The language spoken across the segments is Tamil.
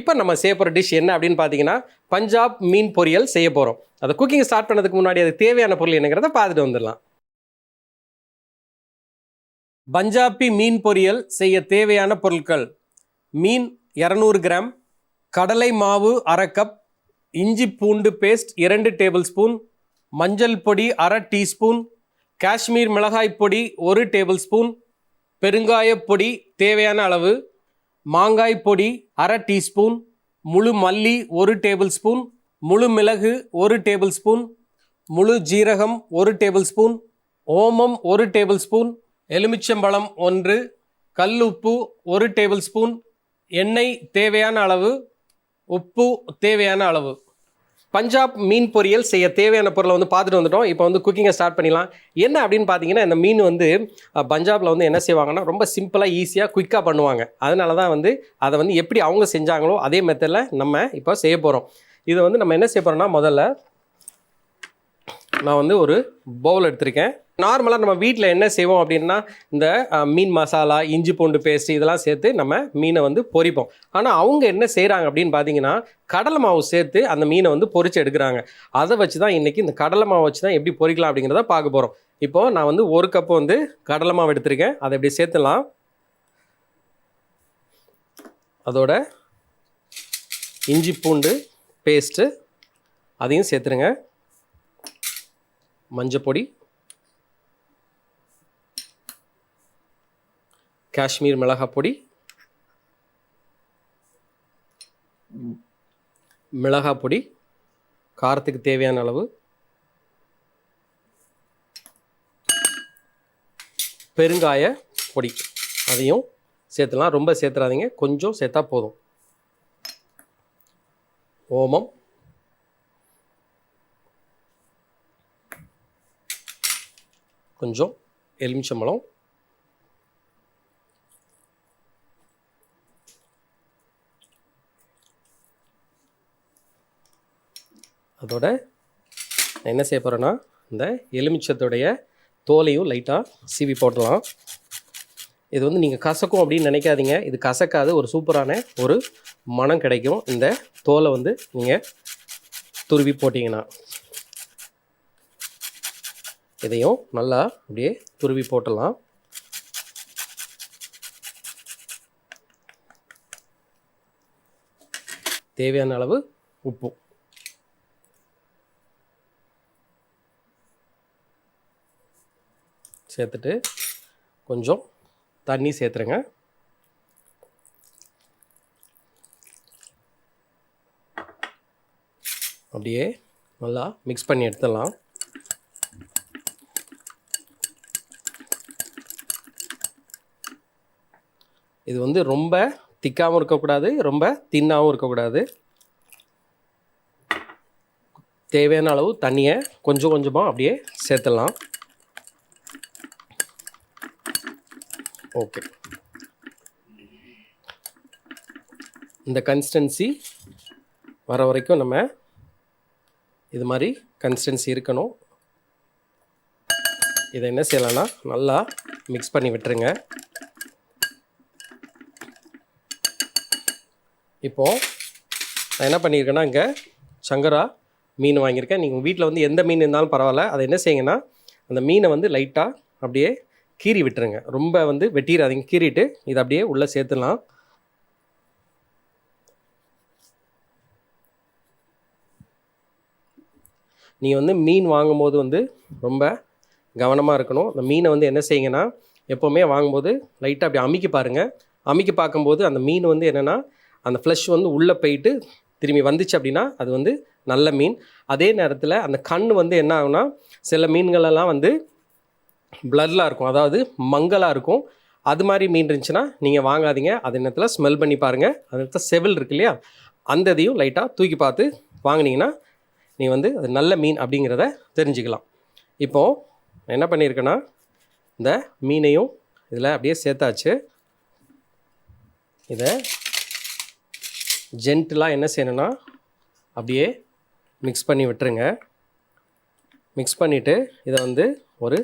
இப்போ நம்ம செய்ய போகிற டிஷ் என்ன அப்படின்னு பார்த்தீங்கன்னா பஞ்சாப் மீன் பொரியல் செய்ய போகிறோம் அதை குக்கிங் ஸ்டார்ட் பண்ணதுக்கு முன்னாடி அது தேவையான பொருள் என்னங்கிறத பார்த்துட்டு வந்துடலாம். பஞ்சாபி மீன் பொரியல் செய்ய தேவையான பொருட்கள். மீன் இரநூறு கிராம் கடலை மாவு அரை கப் இஞ்சி பூண்டு பேஸ்ட் இரண்டு டேபிள் ஸ்பூன் மஞ்சள் பொடி அரை டீஸ்பூன் காஷ்மீர் மிளகாய் பொடி ஒரு டேபிள் ஸ்பூன் பெருங்காயப் பொடி தேவையான அளவு மாங்காய் பொடி அரை டீஸ்பூன் முழு மல்லி ஒரு டேபிள் ஸ்பூன் முழு மிளகு ஒரு டேபிள் ஸ்பூன் முழு ஜீரகம் ஒரு டேபிள் ஸ்பூன் ஓமம் ஒரு டேபிள் ஸ்பூன் எலுமிச்சம்பழம் ஒன்று கல் உப்பு ஒரு டேபிள் ஸ்பூன் எண்ணெய் தேவையான அளவு உப்பு தேவையான அளவு. பஞ்சாப் மீன் பொரியல் செய்ய தேவையான பொருளை வந்து பார்த்துட்டு வந்துட்டோம். இப்போ வந்து குக்கிங்கை ஸ்டார்ட் பண்ணிடலாம். என்ன அப்படின்னு பார்த்தீங்கன்னா இந்த மீன் வந்து பஞ்சாபில் வந்து என்ன செய்வாங்கன்னா ரொம்ப சிம்பிளாக ஈஸியாக குயிக்காக பண்ணுவாங்க. அதனால தான் வந்து அதை வந்து எப்படி அவங்க செஞ்சாங்களோ அதே மெத்தடில் நம்ம இப்போ செய்ய போகிறோம் இதை வந்து நம்ம என்ன செய்ய போகிறோம்னா முதல்ல நான் வந்து ஒரு பவுல் எடுத்திருக்கேன். நார்மலாக நம்ம வீட்டில் என்ன செய்வோம் அப்படின்னா இந்த மீன் மசாலா இஞ்சி பூண்டு பேஸ்ட் இதெல்லாம் சேர்த்து நம்ம மீனை வந்து பொரிப்போம். ஆனால் அவங்க என்ன செய்கிறாங்க அப்படின்னு பார்த்தீங்கன்னா கடலை மாவு சேர்த்து அந்த மீனை வந்து பொறிச்சு எடுக்கிறாங்க. அதை வச்சு தான் இன்றைக்கி இந்த கடலை மாவு வச்சு தான் எப்படி பொரிக்கலாம் அப்படிங்கிறத பார்க்க போகிறோம் இப்போது நான் வந்து ஒரு கப்பு வந்து கடலை மாவு எடுத்திருக்கேன். அதை எப்படி சேர்த்துலாம் அதோட இஞ்சி பூண்டு பேஸ்ட்டு அதையும் சேர்த்துருங்க. மஞ்சப்பொடி. காஷ்மீர் மிளகாய் பொடி மிளகாய் பொடி காரத்துக்கு தேவையான அளவு பெருங்காய பொடி. அதையும் சேர்த்துலாம் ரொம்ப சேர்த்துறாதீங்க. கொஞ்சம் சேர்த்தா போதும். ஓமம். கொஞ்சம் எலுமிச்சம்பழம். அதோட நான் என்ன செய்ய போகிறேன்னா இந்த எலுமிச்சத்துடைய தோலையும் லைட்டாக சீவி போடலாம். இது வந்து நீங்கள் கசக்கும் அப்படின்னு நினைக்காதீங்க. இது கசக்காது ஒரு சூப்பரான ஒரு மனம் கிடைக்கும். இந்த தோலை வந்து நீங்கள் துருவி போட்டிங்கன்னா. இதையும் நல்லா அப்படியே துருவி போட்டலாம். தேவையான அளவு உப்பு. சேர்த்துட்டு கொஞ்சம் தண்ணி சேர்த்துருங்க. அப்படியே நல்லா மிக்ஸ் பண்ணி எடுத்துடலாம். இது வந்து ரொம்ப திக்காகவும் இருக்கக்கூடாது ரொம்ப தின்னாகவும் இருக்கக்கூடாது. தேவையான அளவு தண்ணியை கொஞ்சம் கொஞ்சமாக அப்படியே சேர்த்துடலாம். ஓகே இந்த கன்சிஸ்டன்சி வர வரைக்கும் நம்ம இது மாதிரி கன்சிஸ்டன்சி இருக்கணும். இதை என்ன செய்யலாம்னா நல்லா மிக்ஸ் பண்ணி விட்டுருங்க. இப்போது நான் என்ன பண்ணியிருக்கேன்னா இங்கே சங்கரா மீன் வாங்கியிருக்கேன். நீங்கள் வீட்டில் வந்து எந்த மீன் இருந்தாலும் பரவாயில்ல. அதை என்ன செய்யுங்கன்னா அந்த மீனை வந்து லைட்டாக அப்படியே கீறி விட்டுருங்க. ரொம்ப வந்து வெட்டிடாதீங்க கீறிட்டு இதை அப்படியே உள்ளே சேர்த்துலாம் நீங்கள் வந்து மீன் வாங்கும்போது வந்து ரொம்ப கவனமாக இருக்கணும். அந்த மீனை வந்து என்ன செய்யுங்கன்னா எப்போவுமே வாங்கும்போது லைட்டாக அப்படி அமுக்கி பாருங்கள் அமைக்க பார்க்கும்போது அந்த மீன் வந்து என்னென்னா அந்த ஃப்ளஷ் வந்து உள்ளே போயிட்டு திரும்பி வந்துச்சு அப்படின்னா அது வந்து நல்ல மீன். அதே நேரத்தில் அந்த கண் வந்து என்ன ஆகுனா சில மீன்களெல்லாம் வந்து பிளர்லாம் இருக்கும். அதாவது மங்கலாக இருக்கும். அது மாதிரி மீன் இருந்துச்சுன்னா நீங்கள் வாங்காதீங்க. அது நேரத்தில் ஸ்மெல் பண்ணி பாருங்கள் அது நேரத்தில் செவில் இருக்கு இல்லையா? அந்த இதையும் லைட்டாக தூக்கி பார்த்து வாங்குனீங்கன்னா நீ வந்து அது நல்ல மீன் அப்படிங்கிறத தெரிஞ்சுக்கலாம். இப்போது நான் என்ன பண்ணியிருக்கேன்னா இந்த மீனையும் இதில் அப்படியே சேர்த்தாச்சு. இதை ஜென்ட்லாம் என்ன செய்யணும்னா அப்படியே மிக்ஸ் பண்ணி விட்டுருங்க. மிக்ஸ் பண்ணிவிட்டு இதை வந்து ஒரு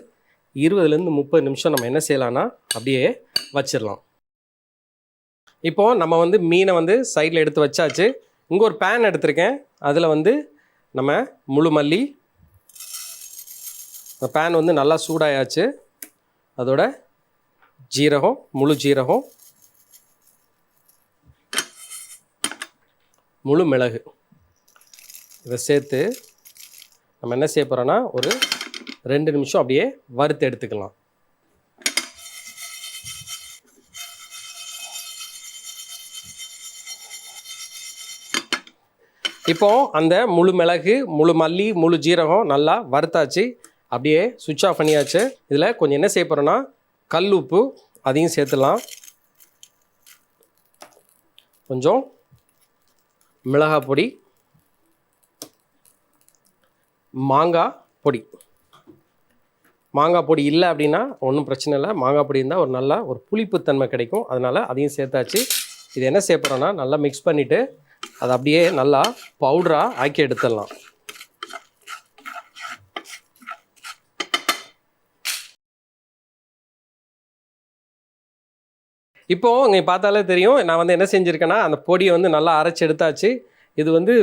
இருபதுலேருந்து முப்பது நிமிஷம் நம்ம என்ன செய்யலாம்னா அப்படியே வச்சிடலாம். இப்போது நம்ம வந்து மீனை வந்து சைடில் எடுத்து வச்சாச்சு. இங்கே ஒரு பேன் எடுத்திருக்கேன். அதில் வந்து நம்ம முழு மல்லி இந்த பேன் வந்து நல்லா சூடாயாச்சு. அதோட ஜீரகம் முழு ஜீரகம் முழு மிளகு. இதை சேர்த்து நம்ம என்ன செய்ய போகிறோன்னா ஒரு ரெண்டு நிமிஷம் அப்படியே வறுத்து எடுத்துக்கலாம். இப்போ அந்த முழு மிளகு முழு மல்லி முழு ஜீரகம் நல்லா வறுத்தாச்சு. அப்படியே சுவிட்ச் ஆஃப் பண்ணியாச்சு. இதில் கொஞ்சம் என்ன செய்ய போகிறோன்னா கல் உப்பு அதையும் சேர்த்துலாம் கொஞ்சம் மிளகாய் பொடி மாங்காய் பொடி. மாங்காய் பொடி இல்லை அப்படின்னா ஒன்றும் பிரச்சனை இல்லை. மாங்காய் பொடி இருந்தால் ஒரு நல்ல ஒரு புளிப்புத்தன்மை கிடைக்கும். அதனால் அதையும் சேர்த்தாச்சு. இது என்ன செய்ய நல்லா மிக்ஸ் பண்ணிவிட்டு அதை அப்படியே நல்லா பவுடராக ஆக்கி எடுத்துடலாம். இப்போது இங்கே பார்த்தாலே தெரியும். நான் வந்து என்ன செஞ்சுருக்கேன்னா அந்த பொடியை வந்து நல்லா அரைச்சி எடுத்தாச்சு. இது வந்து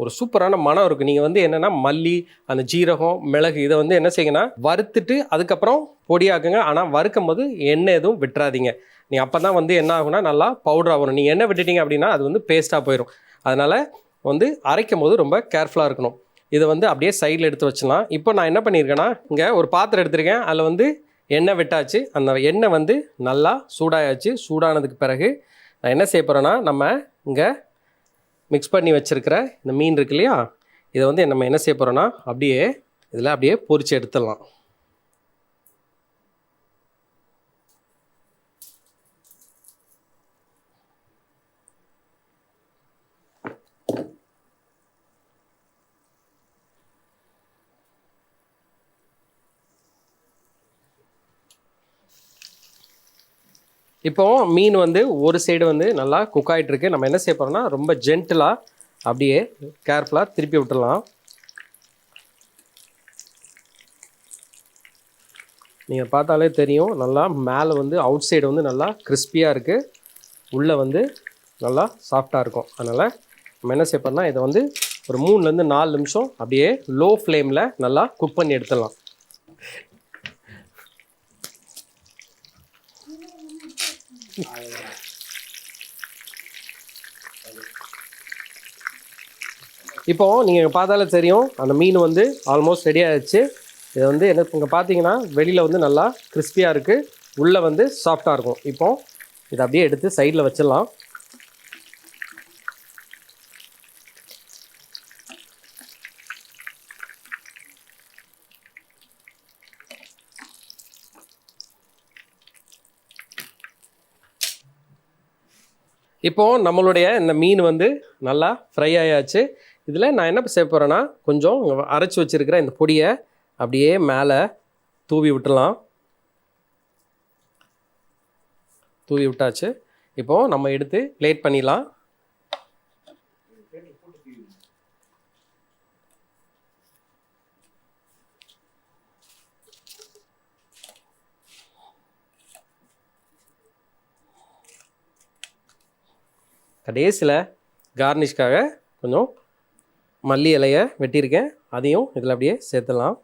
ஒரு சூப்பரான மனம் இருக்குது நீங்கள் வந்து என்னென்னா மல்லி அந்த ஜீரகம் மிளகு இதை வந்து என்ன செய்யுங்கன்னா வறுத்துட்டு அதுக்கப்புறம் பொடியாக்குங்க. ஆனால் வறுக்கும் போது எண்ணெய் எதுவும் விட்டுறாதீங்க. நீ அப்போ தான் வந்து என்ன ஆகும்னா நல்லா பவுடராக வரும் நீங்கள் எண்ணெய் விட்டுட்டீங்க அப்படின்னா அது வந்து பேஸ்ட்டாக போயிடும் அதனால் வந்து அரைக்கும் போது ரொம்ப கேர்ஃபுல்லாக இருக்கணும். இதை வந்து அப்படியே சைடில் எடுத்து வச்சிடலாம். இப்போ நான் என்ன பண்ணியிருக்கேன்னா இங்கே ஒரு பாத்திரம் எடுத்திருக்கேன். அதில் வந்து எண்ணெய் விட்டாச்சு. அந்த எண்ணெய் வந்து நல்லா சூடாயாச்சு. சூடானதுக்கு பிறகு நான் என்ன செய்ய போகிறேன்னா நம்ம இங்கே மிக்ஸ் பண்ணி வச்சுருக்கிற இந்த மீன் இருக்கு இல்லையா? இதை வந்து நம்ம என்ன செய்ய போகிறோன்னா அப்படியே இதில் அப்படியே பொறிச்சு எடுத்துடலாம். இப்போ மீன் வந்து ஒரு சைடு வந்து நல்லா குக் ஆகிட்டு இருக்கு நம்ம என்ன செய்ய போகிறோம்னா ரொம்ப ஜென்டிலாக அப்படியே கேர்ஃபுல்லாக திருப்பி விட்டுடலாம். நீங்கள் பார்த்தாலே தெரியும் நல்லா மேலே வந்து அவுட் சைடு வந்து நல்லா கிறிஸ்பியாக இருக்குது உள்ளே வந்து நல்லா சாஃப்டாக இருக்கும். அதனால் நம்ம என்ன செய்ய போறோம்னா இதை வந்து ஒரு மூணுலேருந்து நாலு நிமிஷம் அப்படியே லோ ஃப்ளேமில் நல்லா குக் பண்ணி எடுத்துடலாம். இப்போ நீங்கள் பார்த்தாலே தெரியும் அந்த மீன் வந்து ஆல்மோஸ்ட் ரெடி ஆயிடுச்சு. இது வந்து என்ன இங்கே பார்த்தீங்கன்னா வெளியில் வந்து நல்லா கிறிஸ்பியாக இருக்குது உள்ளே வந்து சாஃப்டாக இருக்கும். இப்போ இதை அப்படியே எடுத்து சைடில் வச்சிடலாம். இப்போ நம்மளுடைய இந்த மீன் வந்து நல்லா ஃப்ரை ஆயாச்சு. இதில் நான் என்ன செய்ய போகிறேன்னா கொஞ்சம் அரைச்சி வச்சுருக்கிற இந்த பொடியை அப்படியே மேலே தூவி விட்டுலாம். தூவி விட்டாச்சு. இப்போது நம்ம எடுத்து பிளேட் பண்ணிடலாம். கடைசியில் கார்னிஷ்காக கொஞ்சம் மல்லி இலையை வெட்டியிருக்கேன். அதையும் இதில் அப்படியே சேர்த்துடலாம்.